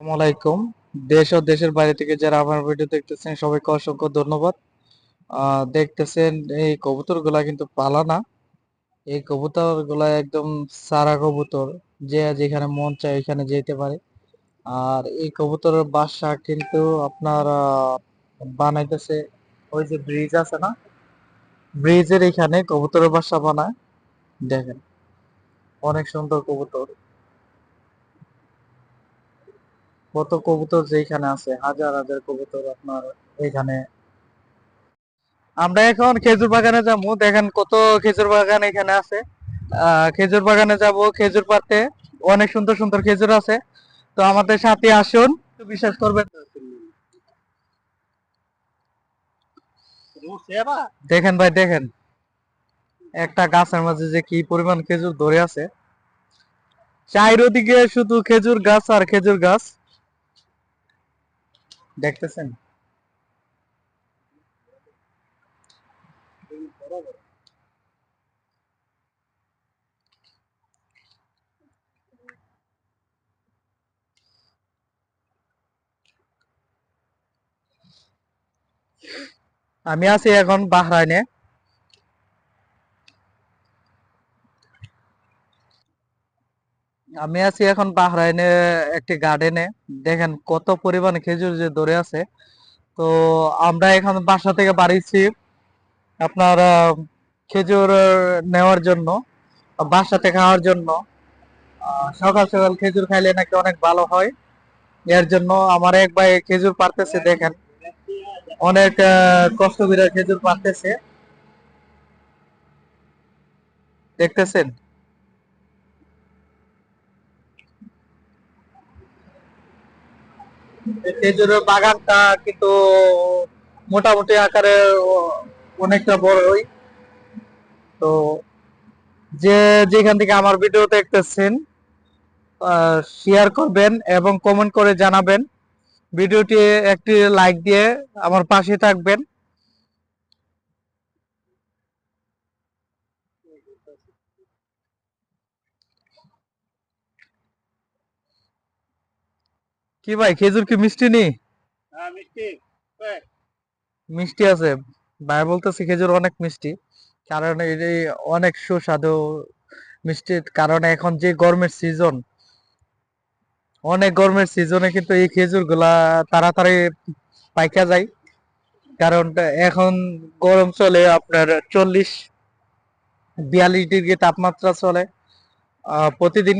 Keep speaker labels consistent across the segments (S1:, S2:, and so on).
S1: আসসালামু আলাইকুম। দেশ ও দেশের বাইরে থেকে যারা আমার ভিডিও দেখতেছেন, সবাইকে অসংখ্য ধন্যবাদ। দেখতেছেন এই কবুতরগুলা কিন্তু পালা না। এই কবুতরগুলা একদম সারা কবুতর, যে যেখানে মন চায় ওইখানে যেতে পারে। আর এই কবুতরের বাসা কিন্তু আপনার বানাইতেছে ওই যে ব্রিজ আছে না? ব্রিজের এখানে কবুতরের বাসা বানায়। দেখেন, অনেক সুন্দর কবুতর। কত কবুতর যেখানে আছে, হাজার হাজার কবুতর আপনার এখানে আমরা এখন খেজুর বাগানে যাব, দেখেন কত খেজুর বাগান এখানে আছে। খেজুর বাগানে যাব, খেজুর পাতে অনেক সুন্দর সুন্দর খেজুর আছে। তো আমাদের সাথে আসুন বিশ্বাস করবেন। দেখেন ভাই, দেখেন। একটা গাছের মাঝে যে কি পরিমাণ খেজুর ধরে আছে। চারিদিকে শুধু খেজুর গাছ আর খেজুর গাছ। দেখতেছেন? আমি আছি এখন বাহরাইনে। আমি আছি এখন বাহরাইনে একটি গার্ডেনে দেখেন কত পরিমাণ খেজুর যে ধরে আছে। তো আমরা এখন বাসা থেকে বাড়িছি আপনার খেজুর নেওয়ার জন্য, বাসাতে খাওয়ার জন্য। সকাল সকাল খেজুর খাইলে নাকি অনেক ভালো হয়। এর জন্য আমার এক ভাই খেজুর পারতেছে দেখেন। অনেক কষ্ট করে খেজুর পারতেছে দেখতেছেন? খেজুরের বাগানটা কিন্তু মোটামুটি আকারে অনেকটা বড়ই। তো যে যেখান থেকে আমার ভিডিও দেখতেছেন শেয়ার করবেন এবং কমেন্ট করে জানাবেন। ভিডিওটি একটি লাইক দিয়ে আমার পাশে থাকবেন। কি ভাই খেজুর কি মিষ্টি নেই মিষ্টি আছে। ভাই বলতেছে খেজুর অনেক মিষ্টি কারণ এটি অনেক সুস্বাদু মিষ্টি কারণ এখন যে গরমের সিজন অনেক গরমের সিজনে কিন্তু এই খেজুরগুলা তাড়াতাড়ি পাইকা যায়। কারণ এখন গরম চলে আপনার চল্লিশ বিয়াল্লিশ ডিগ্রি তাপমাত্রা চলে আহ, প্রতিদিন।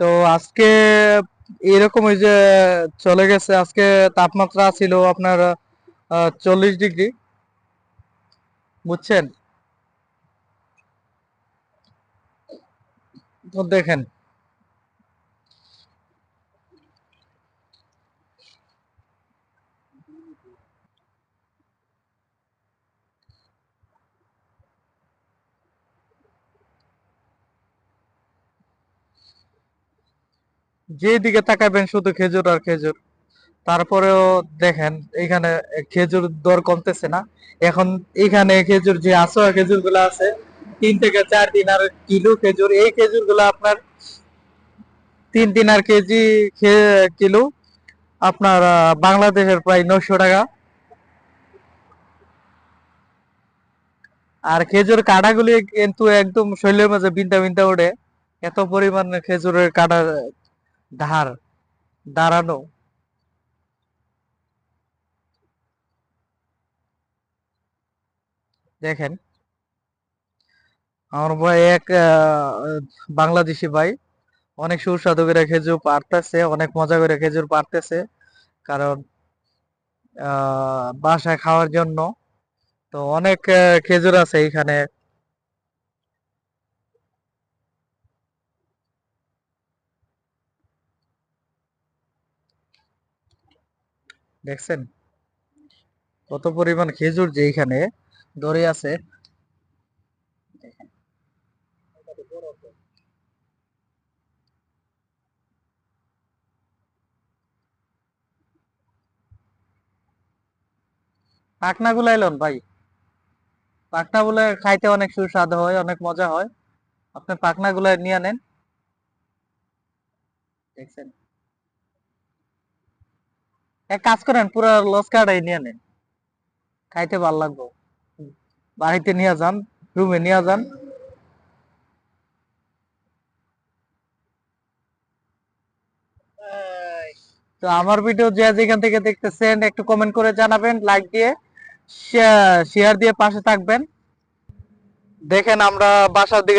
S1: তো আজকে এরকম ওই যে চলে গেছে আজকে তাপমাত্রা ছিল আপনার চল্লিশ ডিগ্রি। বুঝছেন? তো দেখেন। যেদিকে তাকাবেন শুধু খেজুর আর খেজুর। তারপরেও দেখেন, এখানে খেজুর দর কমতেছে না। এখন এখানে খেজুর যে আসোয়া খেজুরগুলো আছে, তিন থেকে চার দিনার কিলো খেজুর। এই খেজুরগুলো আপনার তিন দিনার কেজি কিলো। আপনার বাংলাদেশের প্রায় নশো টাকা। আর খেজুর কাটাগুলি কিন্তু একদম শরীরের মাঝে বিন্দা বিন্দা ওঠে। এত পরিমাণ খেজুরের কাটা ধার, দাঁড়ানো। দেখেন, আমার ভাই এক বাংলাদেশি ভাই, অনেক সুস্বাদু করে খেজুর পারতেছে, অনেক মজা করে খেজুর পারতেছে, কারণ বাসায় খাওয়ার জন্য। তো অনেক খেজুর আছে এখানে। দেখছেন? কত পরিমাণ খেজুর যে এখানে ধরে আছে। পাখনা গুলাই লন ভাই। পাখনা গুলো খাইতে অনেক সুস্বাদু হয়, অনেক মজা হয়। আপনি পাখনা গুলো নিয়ে নেন। দেখছেন? এক কাজ করেন, পুরো লস কার্ডাই নিয়ে নেন। খাইতে ভালো লাগবো। বাড়িতে নিয়ে যান রুমে নিয়ে যান। তো আমার ভিডিও যে যেখান থেকে দেখতেছেন, একটু কমেন্ট করে জানাবেন লাইক দিয়ে শেয়ার দিয়ে পাশে থাকবেন। দেখেন আমরা বাসার দিকে